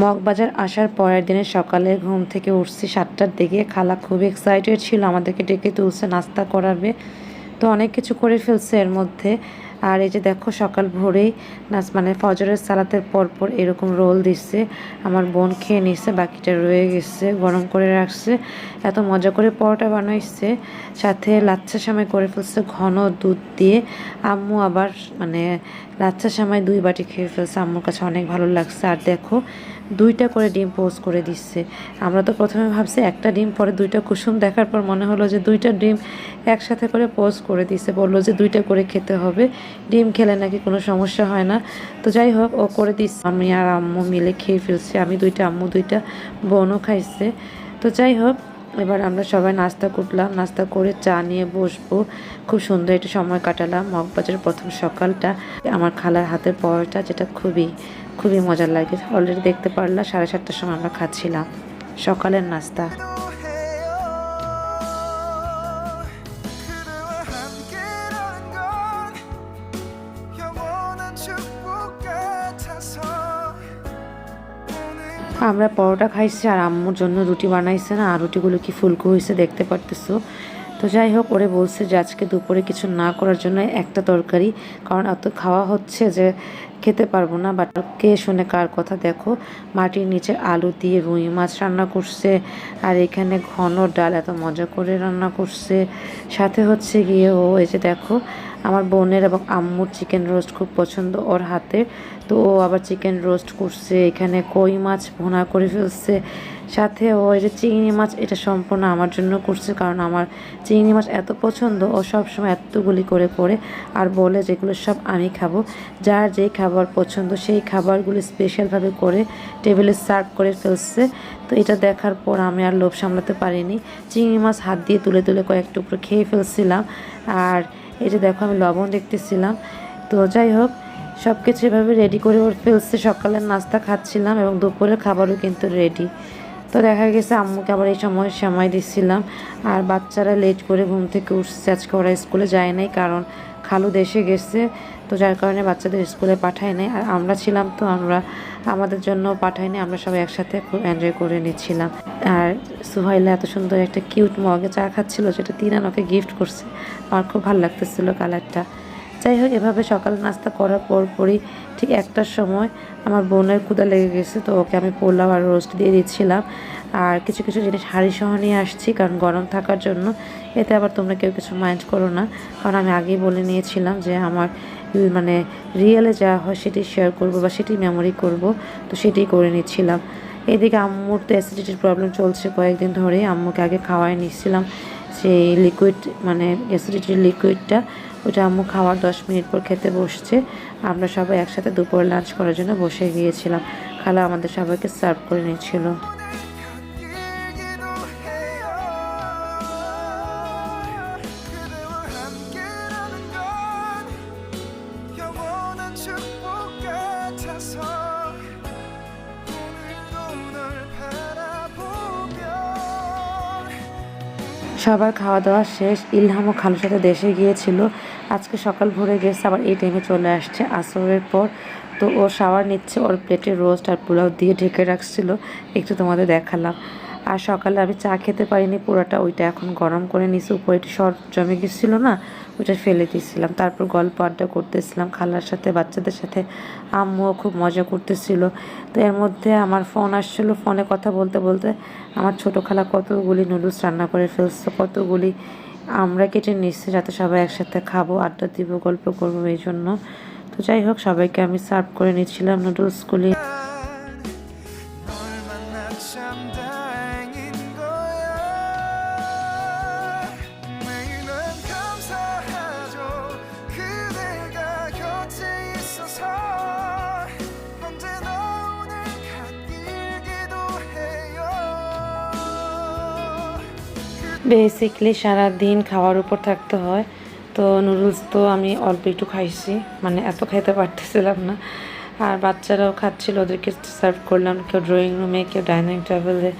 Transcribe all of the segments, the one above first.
মগবাজার আসার পরের দিনে সকালে ঘুম থেকে উঠছি সাতটার দিকে। খালা খুব এক্সাইটেড ছিল আমাদেরকে ডেকে তুলছে, নাস্তা করাবে। তো অনেক কিছু করে ফেলছে এর মধ্যে। আর এই যে দেখো সকাল ভোরেই নাচ মানে ফজরের সালাতের পর পর এরকম রোল দিচ্ছে আমার বোন খেয়ে নিচ্ছে বাকিটা রয়ে গেছে, গরম করে রাখছে। এত মজা করে পরোটা বানাইছে। সাথে লাচ্ছা সামাই করে ফেলছে, ঘন দুধ দিয়ে। আম্মু আবার মানে লাচ্ছা সামাই দুই বাটি খেয়ে ফেলছে। আম্মুর কাছে অনেক ভালো লাগছে। আর দেখো দুইটা করে ডিম পোস্ট করে দিচ্ছে আমরা তো প্রথমে ভাবছি একটা ডিম, পরে দুইটা কুসুম। দেখার পর মনে হলো যে দুইটা ডিম একসাথে করে পোস্ট করে দিচ্ছে বলল যে দুইটা করে খেতে হবে। ডিম খেলে নাকি কোনো সমস্যা হয় না। তো যাই হোক, ও করে দিচ্ছে। আমি আর আম্মু মিলে খেয়ে ফেলছি। আমি দুইটা, আম্মু দুইটা, বোনও খাইছে। তো যাই হোক, এবার আমরা সবাই নাস্তা করলাম। নাস্তা করে চা নিয়ে বসবো। খুব সুন্দর একটু সময় কাটালাম। মগবাজারের প্রথম সকালটা। আমার খালার হাতের পরোটা, যেটা খুবই খুবই মজার লাগে। অলরেডি দেখতে পারলাম সাড়ে সাতটার সময় আমরা খাচ্ছিলাম। সকালের নাস্তা। আমরা পরোটা খাইছি আর আম্মুর জন্য রুটি বানাইছে না, আর রুটিগুলো কি ফুলকো হয়েছে দেখতে পারতেছো। তো যাই হোক, ওরে বলছে যে আজকে দুপুরে কিছু না করার জন্য একটা তরকারি, কারণ এত খাওয়া হচ্ছে যে খেতে পারব না। বাট কে শুনে কার কথা দেখো, মাটির নিচে আলু দিয়ে রুই মাছ রান্না করছে, আর এখানে ঘন ডাল, এত মজা করে রান্না করছে। সাথে হচ্ছে গিয়ে ও এই যে দেখো আমার বোনের এবং আম্মুর চিকেন রোস্ট খুব পছন্দ ওর হাতে। তো ও আবার চিকেন রোস্ট করছে, এখানে কই মাছ ভোনা করে ফেলছে। সাথে ও যে চিংড়ি মাছ, এটা সম্পূর্ণ আমার জন্য করছে কারণ আমার চিংড়ি মাছ এত পছন্দ, ও সব সময় এতগুলি করে করে আর বলে যেগুলো সব আমি খাব। যার যেই খাবার পছন্দ, সেই খাবারগুলো স্পেশালভাবে করে টেবিলে সার্ভ করে ফেলছে। তো এটা দেখার পর আমি আর লোভ সামলাতে পারিনি। চিংড়ি মাছ হাত দিয়ে তুলে তুলে কয়েক টুকরো খেয়ে ফেলছিলাম। আর এই যে দেখো, আমি লবণ দেখতেছিলাম। তো যাই হোক সব কিছু এভাবে রেডি করে ফেলছে। সকালের নাস্তা খাচ্ছিলাম এবং দুপুরের খাবারও কিন্তু রেডি তো দেখা গেছে, আম্মুকে আবার এই সময় সময় দিচ্ছিলাম। আর বাচ্চারা লেট করে ঘুম থেকে উঠছে। আজকে ওরা স্কুলে যায় নাই কারণ খালু দেশে গেছে। তো যার কারণে বাচ্চাদের স্কুলে পাঠায় নাই। আর আমরা ছিলাম তো আমরা, আমাদের জন্য পাঠায়নি আমরা সবাই একসাথে খুব এনজয় করে নিচ্ছিলাম। আর সুহাইলা এত সুন্দর একটা কিউট মগে চা খাচ্ছিল, যেটা তিনান ওকে গিফট করছে। আমার খুব ভালো লাগতেছিল কালারটা যাই হোক, এভাবে সকাল নাস্তা করার পর পরই ঠিক একটার সময় আমার বোনের ক্ষুদা লেগে গেছে, তো ওকে আমি পোলাও আর রোস্ট দিয়ে দিচ্ছিলাম। আর কিছু কিছু জিনিস হাড়ি সহ নিয়ে আসছি, কারণ গরম থাকার জন্য। এতে আবার তোমরা কেউ কিছু মাইন্ড করো না। কারণ আমি আগেই বলে নিয়েছিলাম যে আমার মানে রিয়েলে যা হয় সেটি শেয়ার করব বা সেটি মেমোরি করব। তো সেটি করে নিচ্ছিলাম। এদিকে আম্মুর তো অ্যাসিডিটির প্রবলেম চলছে কয়েকদিন ধরে আম্মুকে আগে খাওয়াই নিচ্ছিলাম। সেই লিকুইড মানে অ্যাসিডিটির লিকুইডটা ওটা আম্মু খাওয়ার দশ মিনিট পর খেতে বসছে। আমরা সবাই একসাথে দুপুরে লাঞ্চ করার জন্য বসে গিয়েছিলাম। খালা আমাদের সবাইকে সার্ভ করে নিচ্ছিল। 같아서 오늘도 널 바라보면 সবার খাওয়া দাওয়া শেষ ইলহামও খালুর সাথে দেশে গিয়েছিল আজকে সকাল ভোরে গেছে আবার এই টাইমে চলে আসছে আসরের পর তো ও শাওয়ার নিচ্ছে ওর প্লেটে রোস্ট আর পোলাও দিয়ে ঢেকে রাখছিল একটু তোমাদের দেখালাম আর সকালে আমি চা খেতে পারিনি, পুরোটা ওইটা এখন গরম করে নিছি। উপরে একটু শর্ট জমে গেছিল না, ওইটা ফেলে দিয়েছিলাম। তারপর গল্প আড্ডা করতেছিলাম, খালার সাথে, বাচ্চাদের সাথে। আম্মুও খুব মজা করতেছিল। তো এর মধ্যে আমার ফোন আসছিল, ফোনে কথা বলতে বলতে আমার ছোটো খালা কতগুলি নুডলস রান্না করে ফেলছে, কতগুলি আমরা কেটে নিচ্ছি যাতে সবাই একসাথে খাব, আড্ডা দিব, গল্প করব এই জন্য। তো যাই হোক, সবাইকে আমি সার্ভ করে নিচ্ছিলাম নুডলসগুলি। বেসিকলি সারাদিন খাওয়ার উপর থাকতে হয়। তো নুডলস তো আমি অল্প একটু খাইছি। মানে এত খাইতে পারতেছিলাম না। আর বাচ্চারাও খাচ্ছিল, ওদেরকে সার্ভ করলাম। কেউ ড্রয়িং রুমে কেউ ডাইনিং টেবিলে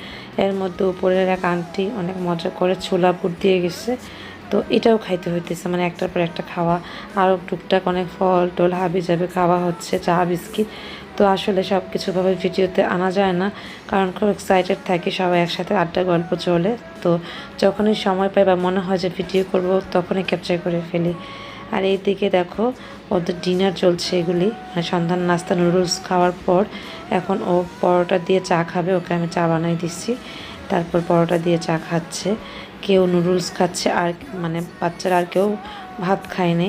এর মধ্যে উপরের এক আন্টি অনেক মজা করে ছোলা পুর দিয়ে গেছে। তো এটাও খাইতে হইতেছে মানে একটার পর একটা খাওয়া। আরও টুকটাক অনেক ফল টল হাবি যাবে, খাওয়া হচ্ছে, চা, বিস্কিট। তো আসলে সব কিছুভাবে ভিডিওতে আনা যায় না, কারণ খুব এক্সাইটেড থাকি, সবাই একসাথে আড্ডা, গল্প চলে। তো যখনই সময় পাই বা মনে হয় যে ভিডিও করব, তখনই ক্যাপচার করে ফেলি। আর এই দিকে দেখো, ওদের ডিনার চলছে এগুলি মানে সন্ধ্যার নাস্তা নুডলস খাওয়ার পর এখন ও পরোটা দিয়ে চা খাবে, ওকে আমি চা বানাই দিচ্ছি। তারপর পরোটা দিয়ে চা খাচ্ছে। কেউ নুডলস খাচ্ছে আর মানে বাচ্চারা আর কেউ ভাত খায়নি।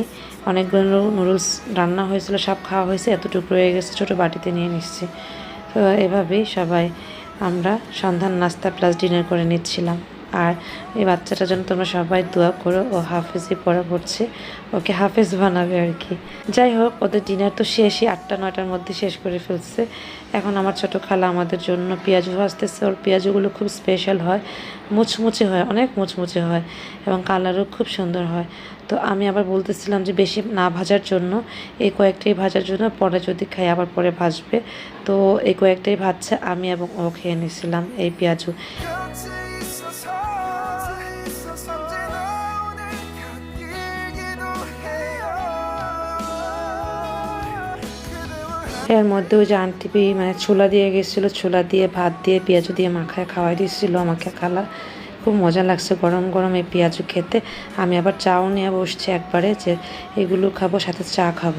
অনেকগুলো নুডলস রান্না হয়েছিল, সব খাওয়া হয়েছে, এতটুকু রয়ে গেছে ছোটো বাটিতে নিয়ে নিচ্ছি। তো এভাবেই সবাই আমরা সন্ধ্যার নাস্তা প্লাস ডিনার করে নিচ্ছিলাম। আর এই বাচ্চাটার জন্য তোমরা সবাই দোয়া করো, ও হাফেজই পড়া পড়ছে, ওকে হাফেজ বানাবে আর কি। যাই হোক, ওদের ডিনার তো শেষই, আটটা, নয়টার মধ্যে শেষ করে ফেলছে। এখন আমার ছোটো খালা আমাদের জন্য পেঁয়াজু ভাজতেছে, ওর পেঁয়াজুগুলো খুব স্পেশাল হয়, মুচমুচে হয়, অনেক মুচমুচে হয় এবং কালারও খুব সুন্দর হয়। তো আমি আবার বলতেছিলাম যে বেশি না ভাজার জন্য, এই কয়েকটাই ভাজার জন্য পরে যদি খাই, আবার পরে ভাজবে। তো এই কয়েকটাই ভাজছে, আমি এবং ও খেয়ে নিয়েছিলাম এই পেঁয়াজু। এর মধ্যে ওই যে আন্টি মানে ছোলা দিয়ে গেছিল, ছোলা দিয়ে ভাত দিয়ে পেঁয়াজু দিয়ে মাখায় খাওয়াই দিয়েছিলো আমাকে খালা। খুব মজা লাগছে গরম গরম এই পেঁয়াজু খেতে। আমি আবার চাও নিয়ে বসছি একবারে যে এগুলো খাব, সাথে চা খাব।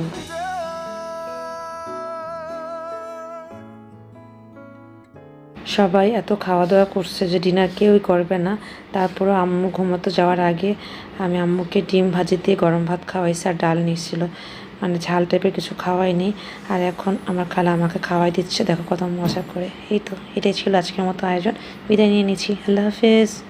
সবাই এত খাওয়া দাওয়া করছে যে ডিনার কেউই করবে না। তারপরও আম্মু ঘুমোতে যাওয়ার আগে আমি আম্মুকে ডিম ভাজি দিয়ে গরম ভাত খাওয়াইছি আর ডাল নিয়েছিল। মানে ঝাল টাইপের কিছু খাওয়াইনি। আর এখন আমার খালা আমাকে খাওয়াই দিচ্ছে। দেখো কত মজা করে। এই তো, এটাই ছিল আজকের মতো আয়োজন। বিদায় নিয়ে নিচ্ছি। আল্লাহ হাফেজ।